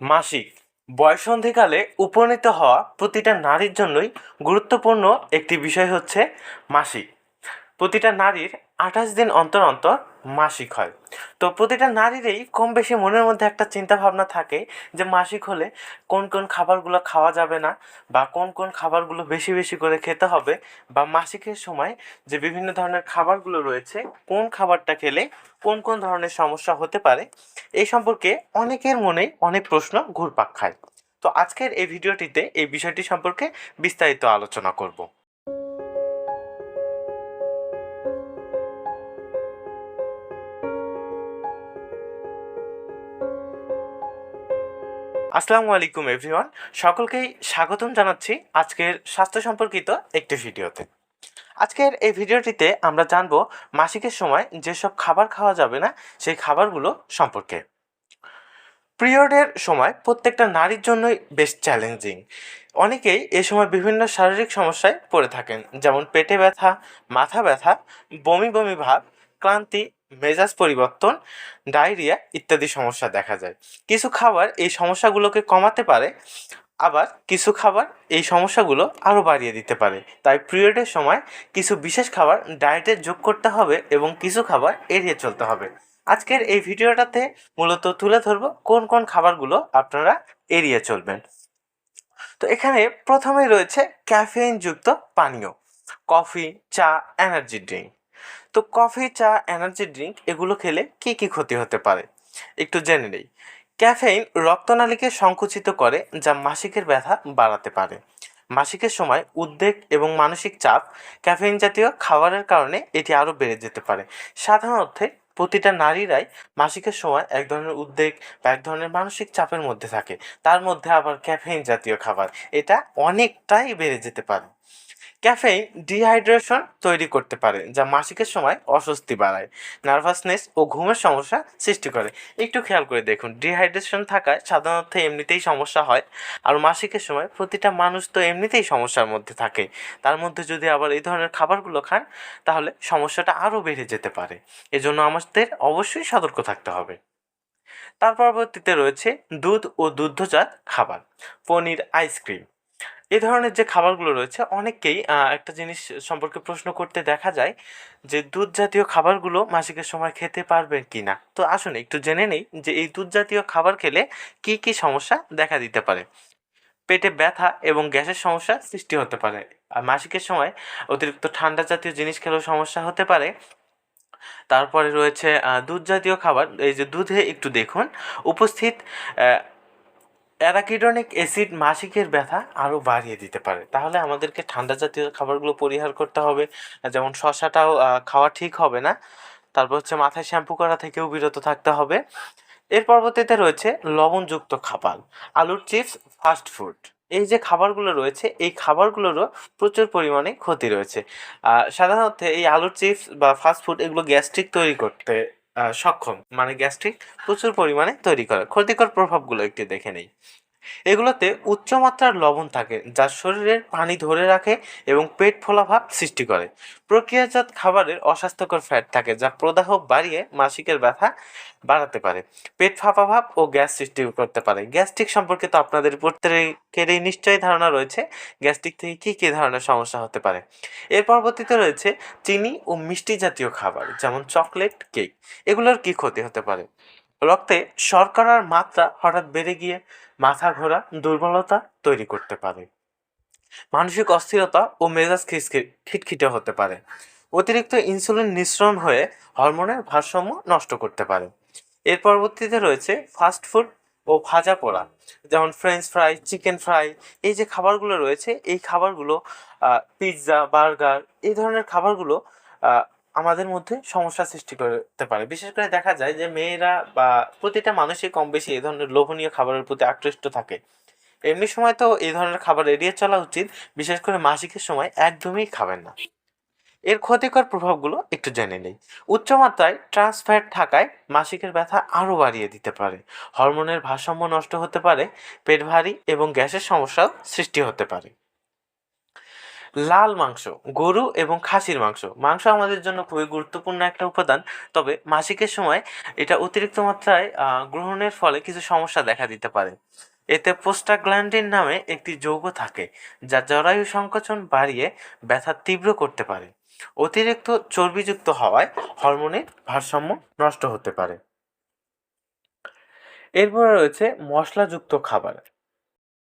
মাসিক। বয়সন্ধিকালে উপনীত হওয়া প্রতিটা নারীর জন্যই গুরুত্বপূর্ণ একটি বিষয় হচ্ছে মাসিক। প্রতিটা নারীর আঠাশ দিন অন্তর অন্তর মাসিক হয়। তো প্রতিটা নারীরই কম বেশি মনের মধ্যে একটা চিন্তা ভাবনা থাকে যে মাসিক হলে কোন কোন খাবারগুলো খাওয়া যাবে না বা কোন কোন খাবারগুলো বেশি বেশি করে খেতে হবে বা মাসিকের সময় যে বিভিন্ন ধরনের খাবারগুলো রয়েছে, কোন খাবারটা খেলে কোন কোন ধরনের সমস্যা হতে পারে, এই সম্পর্কে অনেকের মনেই অনেক প্রশ্ন ঘুরপাক খায়। তো আজকের এই ভিডিওটিতে এই বিষয়টি সম্পর্কে বিস্তারিত আলোচনা করব। আসসালামু আলাইকুম এভরিওয়ান সকলকেই স্বাগতম জানাচ্ছি আজকের স্বাস্থ্য সম্পর্কিত একটি ভিডিওতে। আজকের এই ভিডিওটিতে আমরা জানব মাসিকের সময় যেসব খাবার খাওয়া যাবে না, সেই খাবারগুলো সম্পর্কে। পিরিয়ডের সময় প্রত্যেকটা নারীর জন্যই বেশ চ্যালেঞ্জিং অনেকেই এ সময় বিভিন্ন শারীরিক সমস্যায় পড়ে থাকেন, যেমন পেটে ব্যথা, মাথা ব্যথা, বমি বমি ভাব, ক্লান্তি মেজাজ পরিবর্তন, ডায়রিয়া ইত্যাদি সমস্যা দেখা যায়। কিছু খাবার এই সমস্যাগুলোকে কমাতে পারে, আবার কিছু খাবার এই সমস্যাগুলো আরও বাড়িয়ে দিতে পারে। তাই পিরিয়ডের সময় কিছু বিশেষ খাবার ডায়েটে যোগ করতে হবে এবং কিছু খাবার এড়িয়ে চলতে হবে। আজকের এই ভিডিওটাতে মূলত তুলে ধরব কোন কোন খাবারগুলো আপনারা এড়িয়ে চলবেন। তো এখানে প্রথমেই রয়েছে ক্যাফেইনযুক্ত পানীয়, কফি, চা, এনার্জি ড্রিঙ্ক। তো কফি, চা, এনার্জি ড্রিঙ্ক এগুলো খেলে কী কী ক্ষতি হতে পারে? একটু জেনে নেই। ক্যাফেইন রক্তনালীকে সংকুচিত করে, যা মাসিকের ব্যথা বাড়াতে পারে। মাসিকের সময় উদ্বেগ এবং মানসিক চাপ ক্যাফেইন জাতীয় খাবারের কারণে এটি আরও বেড়ে যেতে পারে। সাধারণত প্রতিটা নারীরাই মাসিকের সময় এক ধরনের উদ্বেগ বা এক ধরনের মানসিক চাপের মধ্যে থাকে। তার মধ্যে আবার ক্যাফেইন জাতীয় খাবার। এটা অনেকটাই বেড়ে যেতে পারে। ক্যাফেইন ডিহাইড্রেশন তৈরি করতে পারে, যা মাসিকের সময় অস্বস্তি বাড়ায়, নার্ভাসনেস ও ঘুমের সমস্যা সৃষ্টি করে। একটু খেয়াল করে দেখুন, ডিহাইড্রেশন থাকায় সাধারণত এমনিতেই সমস্যা হয়, আর মাসিকের সময় প্রতিটা মানুষ তো এমনিতেই সমস্যার মধ্যে থাকে। তার মধ্যে যদি আবার এই ধরনের খাবারগুলো খান, তাহলে সমস্যাটা আরও বেড়ে যেতে পারে। এজন্য আমাদের অবশ্যই সতর্ক থাকতে হবে। তার পরবর্তীতে রয়েছে দুধ ও দুগ্ধজাত খাবার, পনির, আইসক্রিম। এই ধরনের যে খাবারগুলো রয়েছে, অনেককেই একটা জিনিস সম্পর্কে প্রশ্ন করতে দেখা যায় যে দুধ জাতীয় খাবারগুলো মাসিকের সময় খেতে পারবেন কি না তো আসুন, একটু জেনে নেই যে, এই দুধ জাতীয় খাবার খেলে কি কি সমস্যা দেখা দিতে পারে? পেটে ব্যথা এবং গ্যাসের সমস্যা সৃষ্টি হতে পারে। আর মাসিকের সময় অতিরিক্ত ঠান্ডা জাতীয় জিনিস খেলেও সমস্যা হতে পারে। তারপরে রয়েছে দুধ জাতীয় খাবার, এই যে দুধে একটু দেখুন, উপস্থিত অ্যারাকিডনিক অ্যাসিড মাসিকের ব্যথা আরও বাড়িয়ে দিতে পারে। তাহলে আমাদেরকে ঠান্ডা জাতীয় খাবারগুলো পরিহার করতে হবে। যেমন শশাটাও খাওয়া ঠিক হবে না। তারপর হচ্ছে মাথায় শ্যাম্পু করা থেকেও বিরত থাকতে হবে। এর পরবর্তীতে রয়েছে লবণযুক্ত খাবার, আলুর চিপস, ফাস্ট ফুড। এই যে খাবারগুলো রয়েছে, এই খাবারগুলোরও প্রচুর পরিমাণে ক্ষতি রয়েছে। সাধারণত এই আলুর চিপস বা ফাস্ট ফুড এগুলো গ্যাস্ট্রিক তৈরি করতে সক্ষম মানে গ্যাস্ট্রিক প্রচুর পরিমাণে তৈরি করে। ক্ষতিকর প্রভাবগুলো একটু দেখে নেই। এগুলোতে উচ্চমাত্রার লবণ থাকে, যা শরীরের পানি ধরে রাখে এবং পেট ফোলাভাব সৃষ্টি করে। প্রক্রিয়াজাত খাবারের অস্বাস্থ্যকর ফ্যাট থাকে, যা প্রদাহ বাড়িয়ে মাসিকের ব্যথা বাড়াতে পারে। পেট ফাঁপা ভাব ও গ্যাস সৃষ্টি করতে পারে। গ্যাস্ট্রিক সম্পর্কে তো আপনাদের প্রত্যেকেরই নিশ্চয়ই ধারণা রয়েছে, গ্যাস্ট্রিক থেকে কী কী ধরনের সমস্যা হতে পারে। এর পরবর্তীতে রয়েছে চিনি ও মিষ্টি জাতীয় খাবার, যেমন চকলেট, কেক। এগুলোর কী ক্ষতি হতে পারে? রক্তে শর্করার মাত্রা হঠাৎ বেড়ে গিয়ে মাথা ঘোরা দুর্বলতা তৈরি করতে পারে। মানসিক অস্থিরতা ও মেজাজ খিটখিটে হতে পারে। অতিরিক্ত ইনসুলিন নিঃসরণ হয়ে হরমোনের ভারসাম্য নষ্ট করতে পারে। এর পরবর্তীতে রয়েছে ফাস্ট ফুড ও ভাজা পোড়া, যেমন ফ্রেঞ্চ ফ্রাই, চিকেন ফ্রাই। এই যে খাবারগুলো রয়েছে, এই খাবারগুলো পিৎজা, বার্গার, এই ধরনের খাবারগুলো আমাদের মধ্যে সমস্যা সৃষ্টি করতে পারে। বিশেষ করে দেখা যায় যে মেয়েরা বা প্রতিটা মানুষই কম বেশি এই ধরনের লোভনীয় খাবারের প্রতি আকৃষ্ট থাকে। এমনি সময় তো এই ধরনের খাবার এড়িয়ে চলা উচিত, বিশেষ করে মাসিকের সময় একদমই খাবেন না। এর ক্ষতিকর প্রভাবগুলো একটু জেনে নেই। উচ্চমাত্রায় ট্রান্সফ্যাট থাকায় মাসিকের ব্যথা আরও বাড়িয়ে দিতে পারে। হরমোনের ভারসাম্য নষ্ট হতে পারে, পেট ভারী এবং গ্যাসের সমস্যাও সৃষ্টি হতে পারে। লাল মাংস, গরু এবং খাসির মাংস। মাংস আমাদের জন্য খুবই গুরুত্বপূর্ণ একটা উপাদান, তবে মাসিকের সময় এটা অতিরিক্ত মাত্রায় গ্রহণের ফলে কিছু সমস্যা দেখা দিতে পারে। এতে পোস্টাগ্ল্যান্ডিন নামে একটি যৌগ থাকে, যা জরায়ু সংকোচন বাড়িয়ে ব্যথা তীব্র করতে পারে। অতিরিক্ত চর্বিযুক্ত হওয়ায় হরমোনের ভারসাম্য নষ্ট হতে পারে। এরপরে রয়েছে মশলাযুক্ত খাবার।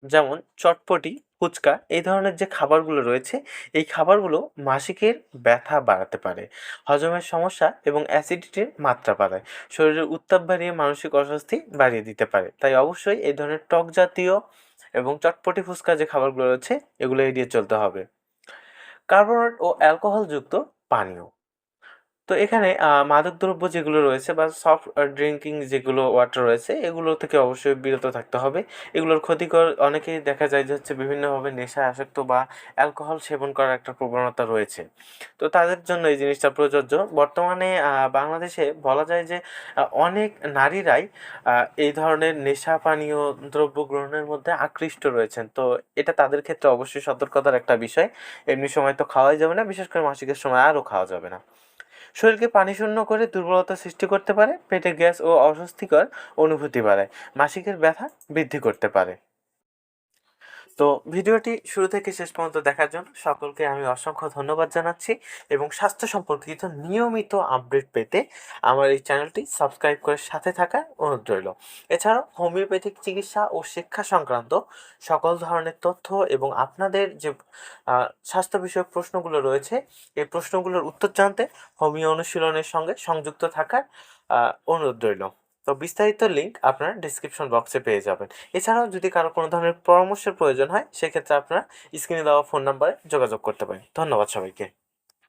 যেমন চটপটি, ফুচকা এই ধরনের যে খাবারগুলো রয়েছে, এই খাবারগুলো মাসিকের ব্যথা বাড়াতে পারে, হজমের সমস্যা এবং অ্যাসিডিটির মাত্রা বাড়ায়, শরীরের উত্তাপ বাড়িয়ে মানসিক অস্বস্তি বাড়িয়ে দিতে পারে। তাই অবশ্যই এই ধরনের টক জাতীয় এবং চটপটি, ফুচকা যে খাবারগুলো রয়েছে, এগুলো এড়িয়ে চলতে হবে। কার্বোনেট ও অ্যালকোহলযুক্ত পানীয়। তো এখানে মাদকদ্রব্য যেগুলো রয়েছে বা সফট ড্রিঙ্কিং যেগুলো ওয়াটার রয়েছে, এগুলো থেকে অবশ্যই বিরত থাকতে হবে। এগুলোর ক্ষতিকর, অনেকেই দেখা যায় যে হচ্ছে বিভিন্নভাবে নেশায় আসক্ত বা অ্যালকোহল সেবন করার একটা প্রবণতা রয়েছে। তো তাদের জন্য এই জিনিসটা প্রযোজ্য। বর্তমানে বাংলাদেশে বলা যায় যে অনেক নারীরাই এই ধরনের নেশা পানীয় দ্রব্য গ্রহণের মধ্যে আকৃষ্ট রয়েছেন। তো এটা তাদের ক্ষেত্রে অবশ্যই সতর্কতার একটা বিষয়। এমনি সময় তো খাওয়াই যাবে না, বিশেষ করে মাসিকের সময় আরও খাওয়া যাবে না। শরীরকে পানি শূন্য করে দুর্বলতা সৃষ্টি করতে পারে, পেটে গ্যাস ও অস্বস্তিকর অনুভূতি বাড়ায়, মাসিকের ব্যথা বৃদ্ধি করতে পারে। তো ভিডিওটি শুরু থেকে শেষ পর্যন্ত দেখার জন্য সকলকে আমি অসংখ্য ধন্যবাদ জানাচ্ছি এবং স্বাস্থ্য সম্পর্কিত নিয়মিত আপডেট পেতে আমার এই চ্যানেলটি সাবস্ক্রাইব করে সাথে থাকার অনুরোধ রইল। এছাড়াও হোমিওপ্যাথিক চিকিৎসা ও শিক্ষা সংক্রান্ত সকল ধরনের তথ্য এবং আপনাদের যে স্বাস্থ্য বিষয়ক প্রশ্নগুলো রয়েছে, এই প্রশ্নগুলোর উত্তর জানতে হোমিও অনুশীলনের সঙ্গে সংযুক্ত থাকার অনুরোধ রইল। তো বিস্তারিত লিঙ্ক আপনার ডিসক্রিপশন বক্সে পেয়ে যাবেন। এছাড়াও যদি কারও কোনো ধরনের পরামর্শের প্রয়োজন হয়, সেক্ষেত্রে আপনারা স্ক্রিনে দেওয়া ফোন নাম্বারে যোগাযোগ করতে পারেন। ধন্যবাদ সবাইকে।